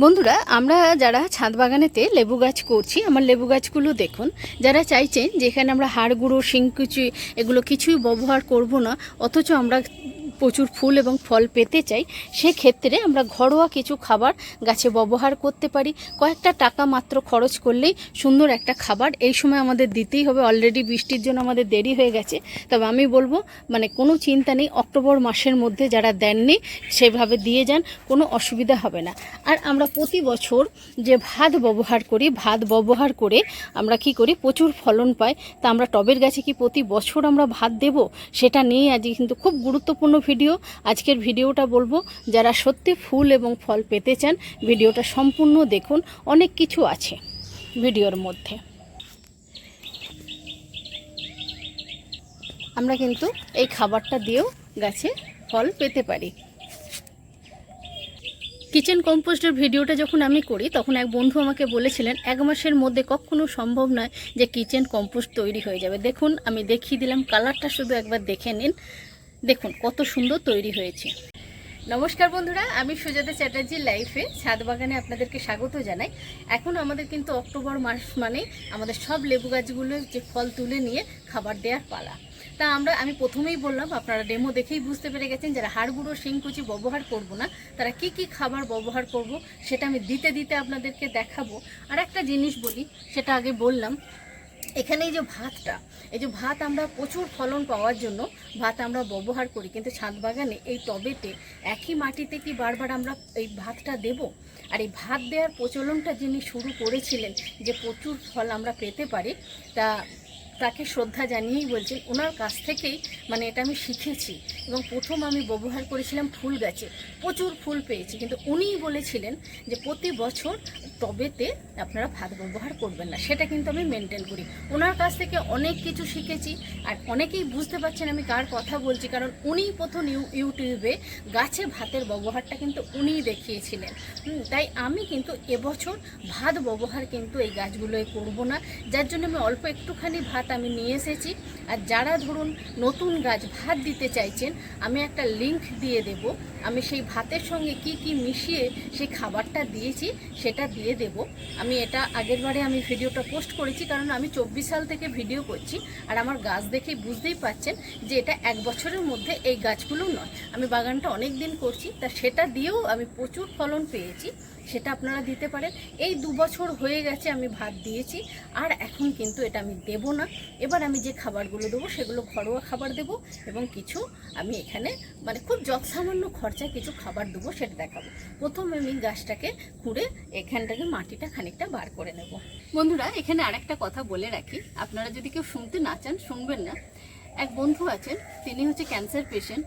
বন্ধুরা, আমরা যারা ছাদ বাগানেতে লেবু গাছ করছি, আমার লেবু গাছগুলো দেখুন, যারা চাইছেন যেখানে আমরা হাড় গুঁড়ো শিংকুচি, এগুলো কিছুই ব্যবহার করব না, অথচ আমরা প্রচুর ফুল এবং ফল পেতে চাই, সেক্ষেত্রে আমরা ঘরোয়া কিছু খাবার গাছে ব্যবহার করতে পারি। কয়েকটা টাকা মাত্র খরচ করলেই সুন্দর একটা খাবার। এই সময় আমাদের দিতেই হবে। অলরেডি বৃষ্টির জন্য আমাদের দেরি হয়ে গেছে। তবে আমি বলব মানে কোনো চিন্তা নেই। অক্টোবর মাসের মধ্যে যারা দেননি, সেভাবে দিয়ে যান। কোনো অসুবিধা হবে না। আর আমরা প্রতি বছর যে ভাত ব্যবহার করি, ভাত ব্যবহার করে আমরা কি করি? প্রচুর ফলন পাই। তা আমরা টবের গাছে কি প্রতি বছর আমরা ভাত দেব? সেটা নিয়ে আজকে কিন্তু খুব গুরুত্বপূর্ণ ভিডিও। আজকের ভিডিওটা বলব, যারা সত্যি ফুল এবং ফল পেতে চান, ভিডিওটা সম্পূর্ণ দেখুন, অনেক কিছু আছে ভিডিওর মধ্যে। আমরা কিন্তু এই খাবারটা দিয়েও গাছে ফল পেতে পারি। কিচেন কম্পোস্টের ভিডিওটা যখন আমি করি, তখন এক বন্ধু আমাকে বলেছিলেন, এক মাসের মধ্যে কখনো সম্ভব নয় যে কিচেন কম্পোস্ট তৈরি হয়ে যাবে। দেখুন, আমি দেখিয়ে দিলাম, কালারটা শুধু একবার দেখে নিন। দেখুন কত সুন্দর তৈরি হয়েছে। নমস্কার বন্ধুরা, আমি সুজাতা চ্যাটার্জির লাইফে ছাদ বাগানে আপনাদেরকে স্বাগত জানাই। এখন আমাদের কিন্তু অক্টোবর মাস মানে আমাদের সব লেবু গাছগুলো যে ফল তুলে নিয়ে খাবার দেওয়ার পালা। তা আমরা, আমি প্রথমেই বললাম, আপনারা ডেমো দেখেই বুঝতে পেরে গেছেন যারা হাড়গুঁড়ো শিংকুচি ব্যবহার করব না, তারা কি কি খাবার ব্যবহার করব সেটা আমি দিতে দিতে আপনাদেরকে দেখাবো। আর একটা জিনিস বলি, সেটা আগে বললাম এখানে এই যে ভাতটা, এই যে ভাত আমরা প্রচুর ফলন পাওয়ার জন্য ভাত আমরা ব্যবহার করি। কিন্তু ছাদ বাগানে এই টবেতে একই মাটিতে কি বারবার আমরা এই ভাতটা দেব? আর এই ভাত দেওয়ার প্রচলনটা যিনি শুরু করেছিলেন, যে প্রচুর ফল আমরা পেতে পারি, তা তাকে শ্রদ্ধা জানিয়েই বলছেন ওনার কাছ থেকেই মানে এটা আমি শিখেছি এবং প্রথম আমি ব্যবহার করেছিলাম ফুল গাছে, প্রচুর ফুল পেয়েছি। কিন্তু উনিই বলেছিলেন যে, প্রতি বছর টবেতে আপনারা ভাত ব্যবহার করবেন না। সেটা কিন্তু আমি মেনটেন করি। ওনার কাছ থেকে অনেক কিছু শিখেছি আর অনেকেই বুঝতে পারছেন আমি কার কথা বলছি, কারণ উনিই প্রথম ইউ, ইউটিউবে গাছে ভাতের ব্যবহারটা কিন্তু উনিই দেখিয়েছিলেন। তাই আমি কিন্তু এবছর ভাত ব্যবহার কিন্তু এই গাছগুলোয় করব না, যার জন্য আমি অল্প একটুখানি ভাত আমি নিয়ে এসেছি। আর যারা ধরুন নতুন গাছ ভাত দিতে চাইছেন, আমি একটা লিংক দিয়ে দেব। আমি সেই ভাতের সঙ্গে কি কি মিশিয়ে সেই খাবারটা দিয়েছি, সেটা দিয়ে দেব। আমি এটা আগেরবারে আমি ভিডিওটা পোস্ট করেছি, কারণ আমি চব্বিশ সাল থেকে ভিডিও করছি। আর আমার গাছ দেখেই বুঝতেই পাচ্ছেন যে এটা এক বছরের মধ্যে এই গাছগুলো নয়। আমি বাগানটা অনেক দিন করছি, তা সেটা দিয়েও আমি প্রচুর ফলন পেয়েছি। সেটা আপনারা দিতে পারেন। এই দু বছর হয়ে গেছে আমি ভাত দিয়েছি, আর এখন কিন্তু এটা আমি দেব না। এবার আমি যে খাবারগুলো দেবো সেগুলো ঘরোয়া খাবার দেব এবং কিছু আমি এখানে মানে খুব যৎসামান্য খরচায় কিছু খাবার দেবো সেটা দেখাবো। প্রথমে আমি গাছটাকে খুঁড়ে এখান থেকে মাটিটা খানিকটা বার করে নেব। বন্ধুরা, এখানে আরেকটা কথা বলে রাখি। আপনারা যদি কেউ শুনতে না চান, শুনবেন না। এক বন্ধু আছেন, তিনি হচ্ছে ক্যান্সার পেশেন্ট।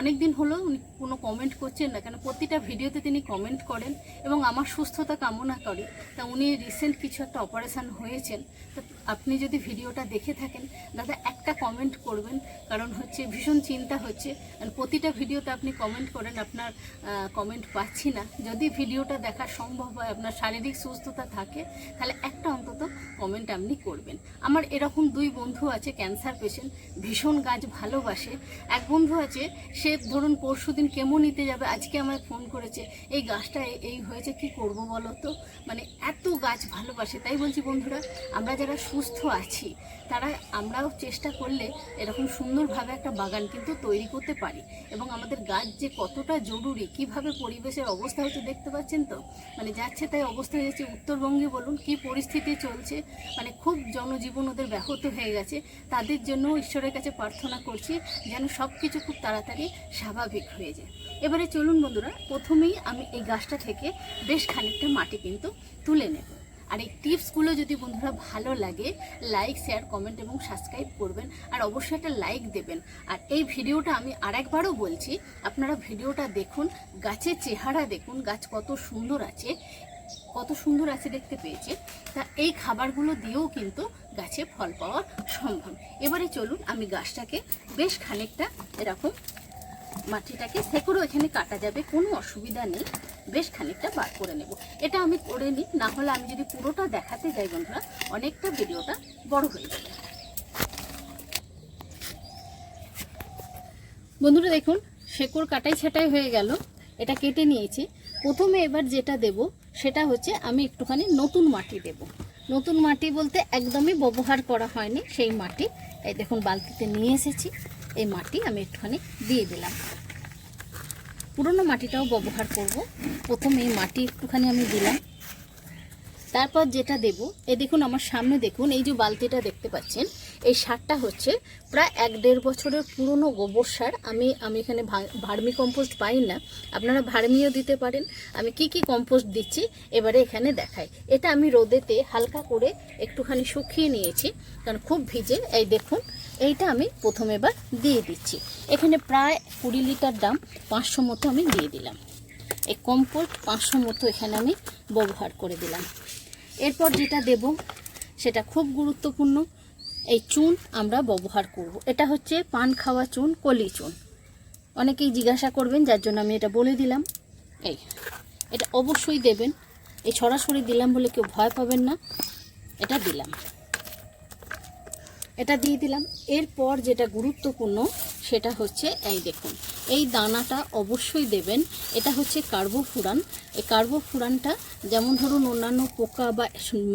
অনেক দিন হলো উনি কোনো কমেন্ট করছেন না, কেন প্রতিটা ভিডিওতে তিনি কমেন্ট করেন এবং আমার সুস্থতা কামনা করে। তা উনি রিসেন্ট কিছু একটা অপারেশন হয়েছেন। তো আপনি যদি ভিডিওটা দেখে থাকেন, দাদা একটা কমেন্ট করবেন, কারণ হচ্ছে ভীষণ চিন্তা হচ্ছে। প্রতিটা ভিডিওতে আপনি কমেন্ট করেন, আপনার কমেন্ট পাচ্ছি না। যদি ভিডিওটা দেখা সম্ভব হয়, আপনার শারীরিক সুস্থতা থাকে, তাহলে একটা অন্তত কমেন্ট আপনি করবেন। আমার এরকম দুই বন্ধু আছে ক্যান্সার পেশেন্ট ভীষণ গাছ ভালোবাসে। এক বন্ধু আছে সে ধরুন পরশু দিন কেমো নিতে যাবে? আজকে আমায় ফোন করেছে। এই গাছটা এই হয়েছে, কি করব বলো তো? মানে এত গাছ ভালোবাসে, তাই বলছি বন্ধুরা, আমরা যারা সুস্থ আছি, তারা আমরাও চেষ্টা করলে এরকম সুন্দরভাবে একটা বাগান কিন্তু তৈরি করতে পারি। এবং আমাদের গাছ যে কতটা জরুরি, কীভাবে পরিবেশের অবস্থা হচ্ছে দেখতে পাচ্ছেন তো? মানে যাচ্ছে তাই অবস্থা হয়ে যাচ্ছে। উত্তরবঙ্গে বলুন, কি পরিস্থিতি চলছে? মানে খুব জনজীবন ওদের ব্যাহত হয়ে গেছে। তাদের জন্য ঈশ্বরের কাছে প্রার্থনা করছি, যেন সব কিছু খুব তাড়াতাড়ি স্বাভাবিক হয়ে যায়। এবারে চলুন বন্ধুরা, প্রথমেই আমি এই গাছটা থেকে বেশ খানিকটা মাটি কিন্তু তুলে নেব। আর এই টিপসগুলো যদি বন্ধুরা ভালো লাগে, লাইক, শেয়ার, কমেন্ট এবং সাবস্ক্রাইব করবেন আর অবশ্যই একটা লাইক দেবেন। আর এই ভিডিওটা আমি আরেকবারও বলছি, আপনারা ভিডিওটা দেখুন, গাছের চেহারা দেখুন, গাছ কত সুন্দর আছে, কত সুন্দর আছে দেখতে পেয়েছে, তা এই খাবারগুলো দিয়েও কিন্তু গাছে ফল পাওয়া সম্ভব। এবারে চলুন, আমি গাছটাকে বেশ খানিকটা এরকম মাটিটাকে সেকুরও এখানে কাটা যাবে, কোনো অসুবিধা নেই। বেশ খানিকটা বার করে নেব। এটা আমি করে নিই, না হলে আমি যদি পুরোটা দেখাতে যাই বন্ধুরা, অনেকটা ভিডিওটা বড় হয়ে যাবে। বন্ধুরা দেখুন শেকড় কাটাই ছাটাই হয়ে গেল, এটা কেটে নিয়েছি। প্রথমে এবার যেটা দেব, সেটা হচ্ছে আমি একটুখানি নতুন মাটি দেব। নতুন মাটি বলতে একদমই ব্যবহার করা হয়নি সেই মাটি। এই দেখুন, বালতিতে নিয়ে এসেছি। এই মাটি আমি একটুখানি দিয়ে দিলাম। পুরনো মাটিটাও ব্যবহার করব। প্রথমে এই মাটি একটুখানি আমি দিলাম। তারপর যেটা দেব এই দেখুন আমার সামনে দেখুন, এই যে বালতিটা দেখতে পাচ্ছেন, এই সারটা হচ্ছে প্রায় এক দেড় বছরের পুরনো গোবর সার। আমি আমি এখানে ভার্মি কম্পোস্ট পাই না। আপনারা ভার্মিও দিতে পারেন। আমি কি কি কম্পোস্ট দিচ্ছি, এবারে এখানে দেখাই। এটা আমি রোদেতে হালকা করে একটুখানি শুকিয়ে নিয়েছি, কারণ খুব ভিজে। এই দেখুন এইটা আমি প্রথম এবার দিয়ে দিচ্ছি। এখানে প্রায় কুড়ি লিটার দাম পাঁচশো মতো আমি দিয়ে দিলাম। এই কম্পোস্ট পাঁচশো মতো এখানে আমি ব্যবহার করে দিলাম। এরপর যেটা দেব, সেটা খুব গুরুত্বপূর্ণ, এই চুন আমরা ব্যবহার করব। এটা হচ্ছে পান খাওয়া চুন, কলি চুন। অনেকেই জিজ্ঞাসা করবেন, যার জন্য আমি এটা বলে দিলাম। এই, এটা অবশ্যই দেবেন। এই সরাসরি দিলাম বলে কেউ ভয় পাবেন না। এটা দিলাম। এটা দিয়ে দিলাম। এরপর যেটা গুরুত্বপূর্ণ, সেটা হচ্ছে এই দেখুন, এই দানাটা অবশ্যই দেবেন। এটা হচ্ছে কার্বোফুরান। এই কার্বোফুরানটা যেমন ধরুন অন্যান্য পোকা বা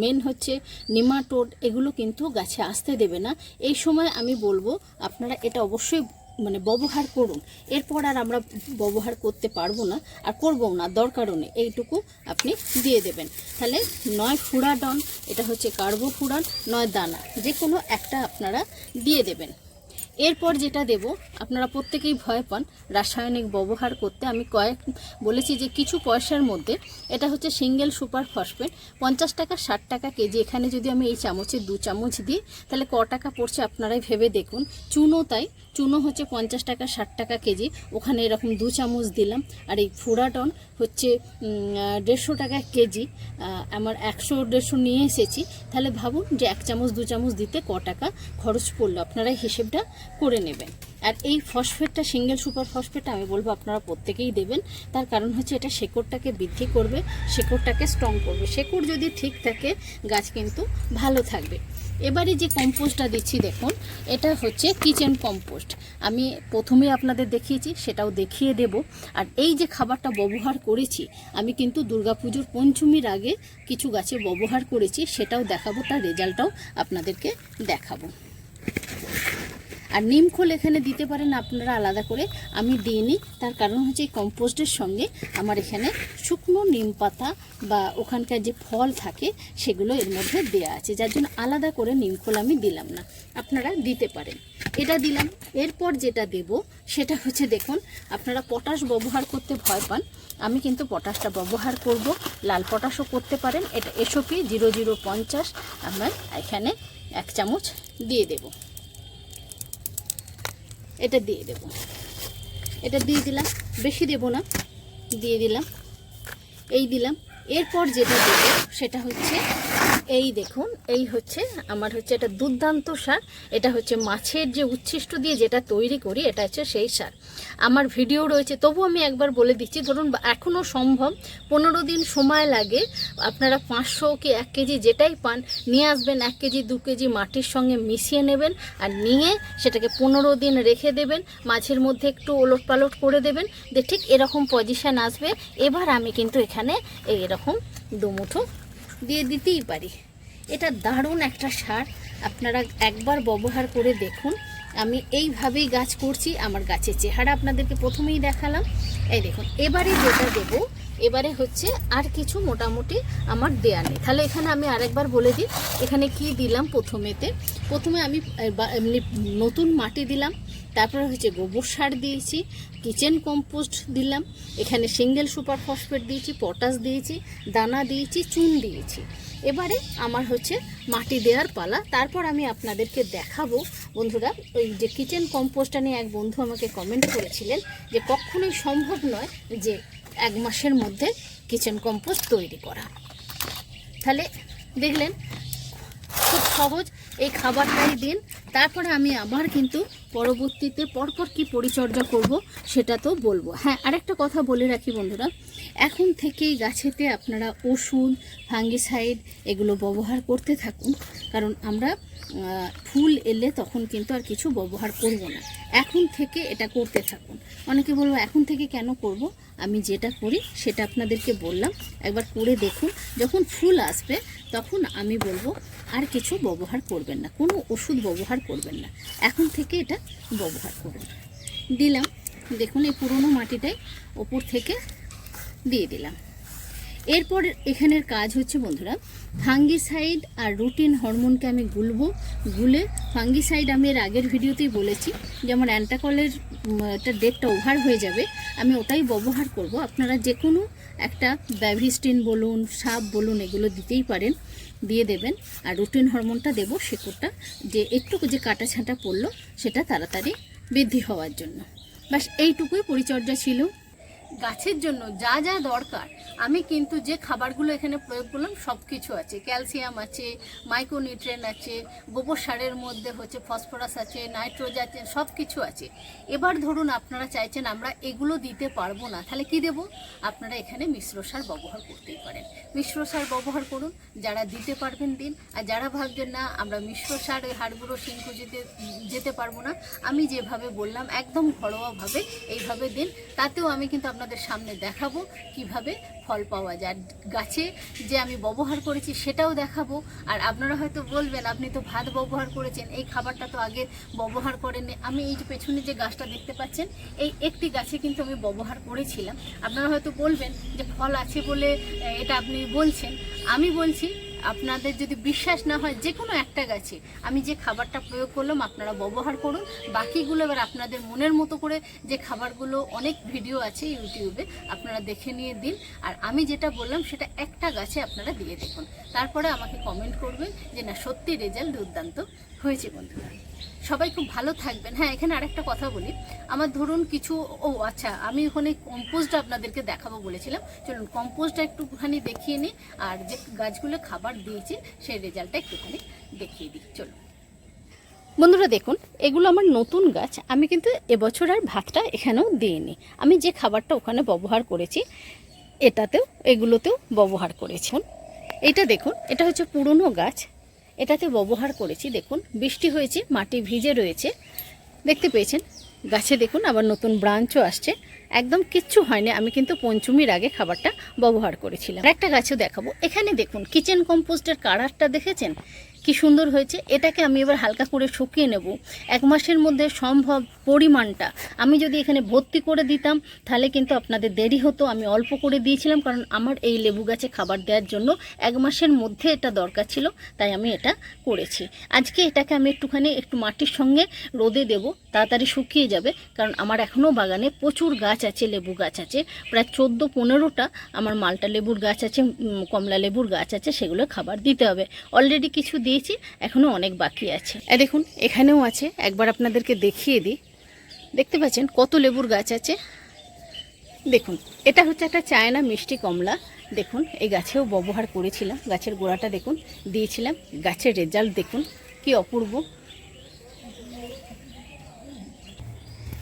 মেন হচ্ছে নিমাটোড, এগুলো কিন্তু গাছে আসতে দেবে না। এই সময় আমি বলব, আপনারা এটা অবশ্যই মানে ব্যবহার করুন। এরপর আর আমরা ব্যবহার করতে পারব না, আর করব না, দরকারও নেই। এইটুকু আপনি দিয়ে দেবেন। তাহলে নয় ফুরাডন, এটা হচ্ছে কার্বোফুরান, নয় দানা যে কোনো একটা আপনারা দিয়ে দেবেন। এরপর যেটা দেব, আপনারা প্রত্যেকেই ভয় পান রাসায়নিক ব্যবহার করতে। আমি কয়েক, বলেছি যে কিছু পয়সার মধ্যে, এটা হচ্ছে সিঙ্গেল সুপার ফসফেট, পঞ্চাশ টাকা, ষাট টাকা কেজি। এখানে যদি আমি এই চামচে, দু চামচ দিই, তাহলে ক টাকা পড়ছে আপনারাই ভেবে দেখুন। চুনো তাই, চুনো হচ্ছে পঞ্চাশ টাকা, ষাট টাকা কেজি। ওখানে এরকম দু চামচ দিলাম। আর এই ফুরাটন হচ্ছে দেড়শো টাকা কেজি। আমার একশো, দেড়শো নিয়ে এসেছি। তাহলে ভাবুন যে এক চামচ, দু চামচ দিতে ক টাকা খরচ পড়ল। আপনারা হিসেবটা করে নেবেন। আর এই ফসফেটটা, সিঙ্গেল সুপার ফসফেটটা আমি বলব আপনারা প্রত্যেকেই দেবেন। তার কারণ হচ্ছে এটা শেকড়টাকে বৃদ্ধি করবে, শেকড়টাকে স্ট্রং করবে। শেকড় যদি ঠিক থাকে, গাছ কিন্তু ভালো থাকবে। এবারে যে কম্পোস্টটা দিচ্ছি, দেখুন, এটা হচ্ছে কিচেন কম্পোস্ট আমি প্রথমে আপনাদের দেখিয়েছি, সেটাও দেখিয়ে দেব। আর এই যে খাবারটা ব্যবহার করেছি, আমি কিন্তু দুর্গাপুজোর পঞ্চমীর আগে কিছু গাছে ব্যবহার করেছি, সেটাও দেখাবো, তার রেজাল্টটাও আপনাদেরকে দেখাবো। আর নিমখোল এখানে দিতে পারেন আপনারা আলাদা করে। আমি দিইনি তার কারণ হচ্ছে এই কম্পোস্টের সঙ্গে আমার এখানে শুকনো নিম পাতা বা ওখানকার যে ফল থাকে, সেগুলো এর মধ্যে দেয়া আছে। যার জন্য আলাদা করে নিম নিমখোল আমি দিলাম না। আপনারা দিতে পারেন। এটা দিলাম। এরপর যেটা দেব, সেটা হচ্ছে দেখুন, আপনারা পটাশ ব্যবহার করতে ভয় পান। আমি কিন্তু পটাশটা ব্যবহার করব। লাল পটাশও করতে পারেন। এটা এসওপি জিরো জিরো পঞ্চাশ। আমার এখানে এক চামচ দিয়ে দেবো। এটা দিয়ে দেব। এটা দিয়ে দিলাম, বেশি দেব না, দিয়ে দিলাম, এই দিলাম। এরপর যেটা দেব সেটা হচ্ছে এই দেখুন, এই হচ্ছে আমার হচ্ছে এটা দুর্দান্ত সার। এটা হচ্ছে মাছের যে উচ্ছিষ্ট দিয়ে যেটা তৈরি করি, এটা হচ্ছে সেই সার। আমার ভিডিও রয়েছে তবু আমি একবার বলে দিচ্ছি, ধরুন এখনও সম্ভব, পনেরো দিন সময় লাগে, আপনারা পাঁচশো কি এক কেজি যেটাই পান, নিয়ে আসবেন এক কেজি, দু কেজি মাটির সঙ্গে মিশিয়ে নেবেন আর নিয়ে সেটাকে পনেরো দিন রেখে দেবেন, মাছের মধ্যে একটু ওলট পালট করে দেবেন যে ঠিক এরকম পজিশান আসবে। এবার আমি কিন্তু এখানে এই এরকম দুমুঠো দিয়ে দিতেই পারি। এটা দারুণ একটা সার। আপনারা একবার ব্যবহার করে দেখুন। আমি এইভাবেই গাছ করছি, আমার গাছের চেহারা আপনাদেরকে প্রথমেই দেখালাম। এই দেখুন, এবারে যেটা দেব, এবারে হচ্ছে আর কিছু মোটামুটি আমার দেয়া নেই। তাহলে এখানে আমি আরেকবার বলে দিই, এখানে কি দিলাম প্রথমেতে? প্রথমে আমি এমনি নতুন মাটি দিলাম। তারপরে হচ্ছে গোবর সার দিয়েছি কিচেন কম্পোস্ট দিলাম, এখানে সিঙ্গেল সুপার ফসফেট দিয়েছি পটাশ দিয়েছি, দানা দিয়েছি, চুন দিয়েছি। এবারে আমার হচ্ছে মাটি দেওয়ার পালা, তারপর আমি আপনাদেরকে দেখাবো। বন্ধুরা, ওই যে কিচেন কম্পোস্টটা নিয়ে এক বন্ধু আমাকে কমেন্ট করেছিলেন যে কখনোই সম্ভব নয় যে এক মাসের মধ্যে কিচেন কম্পোস্ট তৈরি করা। তাহলে দেখলেন, খুব সহজ, এই খাবারটাই দিন, তারপরে আমি আবার কিন্তু পরবর্তীতে পরপর কি পরিচর্যা করব সেটা তো বলব। হ্যাঁ আরেকটা কথা বলে রাখি বন্ধুরা। এখন থেকেই গাছেতে আপনারা ওষুধ, ফাঙ্গিসাইড এগুলো ব্যবহার করতে থাকুন। কারণ আমরা ফুল এলে তখন কিন্তু আর কিছু ব্যবহার করব না। এখন থেকে এটা করতে থাকুন। অনেকে বলব, এখন থেকে কেন করব? আমি যেটা করি সেটা আপনাদেরকে বললাম। একবার করে দেখুন। যখন ফুল আসবে, তখন আমি বলব আর কিছু ব্যবহার করবেন না, কোনো ওষুধ ব্যবহার করবেন না। এখন থেকে এটা ব্যবহার করুন। দিলাম, দেখুন এই পুরনো মাটিটাই ওপর থেকে দিয়ে দিলাম। এরপর এখানের কাজ হচ্ছে, বন্ধুরা, ফাঙ্গিসাইড আর রুটিন হরমোনকে আমি গুলবো, গুলে ফাঙ্গিসাইড আমি এর আগের ভিডিওতেই বলেছি, যেমন অ্যান্টাকলের একটা ডেটটা ওভার হয়ে যাবে, আমি ওটাই ব্যবহার করব। আপনারা যে কোনো একটা ব্যাভিস্টিন বলুন, সাপ বলুন, এগুলো দিতেই পারেন, দিয়ে দেবেন, আর রুটিন হরমোনটা দেবো শেকড়টা, যে একটু যে কাটা ছাঁটা পড়ল, সেটা তাড়াতাড়ি বৃদ্ধি হওয়ার জন্য। বাস এইটুকুই পরিচর্যা ছিল। গাছের জন্য যা যা দরকার, আমি কিন্তু যে খাবারগুলো এখানে প্রয়োগ করলাম সব কিছু আছে। ক্যালসিয়াম আছে মাইক্রোনিউট্রেন আছে, গোবর সারের মধ্যে হচ্ছে ফসফরাস আছে নাইট্রোজেন আছে সব কিছু আছে। এবার ধরুন আপনারা চাইছেন আমরা এগুলো দিতে পারব না, তাহলে কি দেব? আপনারা এখানে মিশ্র সার ব্যবহার করতেই পারেন। মিশ্র সার ব্যবহার করুন, যারা দিতে পারবেন দিন, আর যারা ভাবছেন না আমরা মিশ্র সার ওই হাড়গুঁড়ো শিঙ্কু যেতে যেতে পারব না, আমি যেভাবে বললাম একদম ঘরোয়াভাবে এইভাবে দিন, তাতেও আমি কিন্তু আপনাদের সামনে দেখাবো কীভাবে ফল পাওয়া যায়। গাছে যে আমি ব্যবহার করেছি সেটাও দেখাবো। আর আপনারা হয়তো বলবেন, আপনি তো ভাত ব্যবহার করেছেন, এই খাবারটা তো আগে ব্যবহার করেননি। আমি এই যে পেছনে যে গাছটা দেখতে পাচ্ছেন, এই একটি গাছে কিন্তু আমি ব্যবহার করেছিলাম। আপনারা হয়তো বলবেন যে ফল আছে বলে এটা আপনি বলছেন। আমি বলছি আপনাদের যদি বিশ্বাস না হয় যে কোনো একটা গাছে, আমি যে খাবারটা প্রয়োগ করলাম আপনারা ব্যবহার করুন। বাকিগুলো এবার আপনাদের মনের মতো করে যে খাবারগুলো অনেক ভিডিও আছে ইউটিউবে, আপনারা দেখে নিয়ে দিন। আর আমি যেটা বললাম সেটা একটা গাছে আপনারা দিয়ে দেখুন। তারপরে আমাকে কমেন্ট করবেন যে, না, সত্যি রেজাল্ট দুর্দান্ত হয়েছে বন্ধুরা। সবাই খুব ভালো থাকবেন। হ্যাঁ এখানে আরেকটা কথা বলি। আমার ধরুন কিছু, ও আচ্ছা আমি ওখানে কম্পোস্ট আপনাদেরকে দেখাবো বলেছিলাম। চলুন কম্পোস্টটা একটুখানি দেখিয়ে নিই। আর যে গাছগুলো খাবার দিয়েছি সেই রেজাল্টটা একটুখানি দেখিয়ে দিই, চলুন। বন্ধুরা দেখুন, এগুলো আমার নতুন গাছ, আমি কিন্তু এবছর আর ভাতটা এখানেও দিইনি। আমি যে খাবারটা ওখানে ব্যবহার করেছি, এটাতেও, এগুলোতেও ব্যবহার করেছি। এটা দেখুন, এটা হচ্ছে পুরনো গাছ, এটাতে ব্যবহার করেছি, দেখুন, বৃষ্টি হয়েছে, মাটি ভিজে রয়েছে, দেখতে পেয়েছেন? গাছে দেখুন আবার নতুন ব্রাঞ্চও আসছে। একদম কিচ্ছু হয়নি, আমি কিন্তু পঞ্চমীর আগে খাবারটা ব্যবহার করেছিলাম। একটা গাছও দেখাবো। এখানে দেখুন কিচেন কম্পোস্টের কালারটা দেখেছেন? কি সুন্দর হয়েছে, এটাকে আমি এবার হালকা করে শুকিয়ে নেব। এক মাসের মধ্যে সম্ভব পরিমাণটা আমি যদি এখানে ভর্তি করে দিতাম, তাহলে কিন্তু আপনাদের দেরি হতো। আমি অল্প করে দিয়েছিলাম, কারণ আমার এই লেবু গাছে খাবার দেওয়ার জন্য এক মাসের মধ্যে এটা দরকার ছিল, তাই আমি এটা করেছি। আজকে এটাকে আমি একটুখানি একটু মাটির সঙ্গে রোদে দেব, তাড়াতাড়ি শুকিয়ে যাবে, কারণ আমার এখনও বাগানে প্রচুর গাছ আছে, লেবু গাছ আছে। প্রায় চোদ্দ পনেরোটা আমার মালটা লেবুর গাছ আছে কমলা লেবুর গাছ আছে, সেগুলো খাবার দিতে হবে। অলরেডি কিছু দিয়েছি এখনও অনেক বাকি আছে। দেখুন, এখানেও আছে, একবার আপনাদেরকে দেখিয়ে দিই। দেখতে পাচ্ছেন কত লেবুর গাছ আছে? দেখুন, এটা হচ্ছে একটা চায়না মিষ্টি কমলা। দেখুন, এই গাছেও ব্যবহার করেছিলাম, গাছের গোড়াটা দেখুন, দিয়েছিলাম, গাছের রেজাল্ট দেখুন, কি অপূর্ব।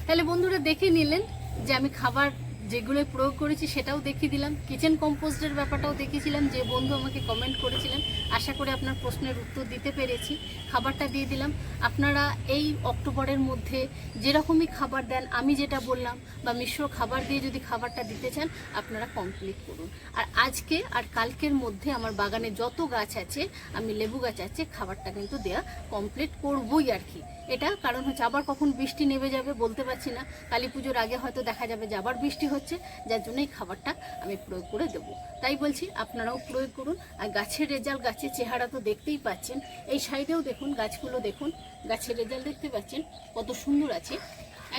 তাহলে বন্ধুরা দেখে নিলেন যে আমি খাবার যেগুলো প্রয়োগ করেছি সেটাও দেখিয়ে দিলাম। কিচেন কম্পোস্টের ব্যাপারটাও দেখিয়েছিলাম, যে বন্ধু আমাকে কমেন্ট করেছিলেন। আশা করে আপনার প্রশ্নের উত্তর দিতে পেরেছি। খাবারটা দিয়ে দিলাম। আপনারা এই অক্টোবরের মধ্যে যেরকমই খাবার দেন, আমি যেটা বললাম, বা মিশ্র খাবার দিয়ে যদি খাবারটা দিতে চান, আপনারা কমপ্লিট করুন। আর আজকে আর কালকের মধ্যে আমার বাগানে যত গাছ আছে, আমি লেবু গাছ আছে, খাবারটা কিন্তু দেয়া কমপ্লিট করবই আর কি। এটা, কারণ হচ্ছে আবার কখন বৃষ্টি নেমে যাবে বলতে পারছি না। কালী পুজোর আগে হয়তো দেখা যাবে যে আবার বৃষ্টি হচ্ছে, যার জন্য এই খাবারটা আমি প্রয়োগ করে দেবো। তাই বলছি আপনারাও প্রয়োগ করুন, আর গাছের রেজাল্ট, গাছের চেহারা তো দেখতেই পাচ্ছেন। এই সাইডেও দেখুন, গাছগুলো দেখুন, গাছের রেজাল্ট দেখতে পাচ্ছেন, কত সুন্দর আছে,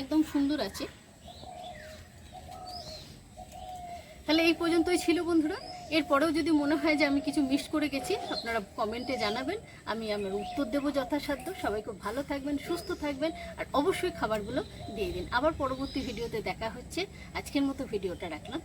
একদম সুন্দর আছে। তাহলে এই পর্যন্তই ছিল বন্ধুরা। এরপরেও যদি মনে হয় যে আমি কিছু মিস করে গেছি, আপনারা কমেন্টে জানাবেন। আমি আমার উত্তর দেবো যথাসাধ্য। সবাই খুব ভালো থাকবেন, সুস্থ থাকবেন, আর অবশ্যই খাবারগুলো দিয়ে দিন। আবার পরবর্তী ভিডিওতে দেখা হচ্ছে। আজকের মতো ভিডিওটা রাখলাম।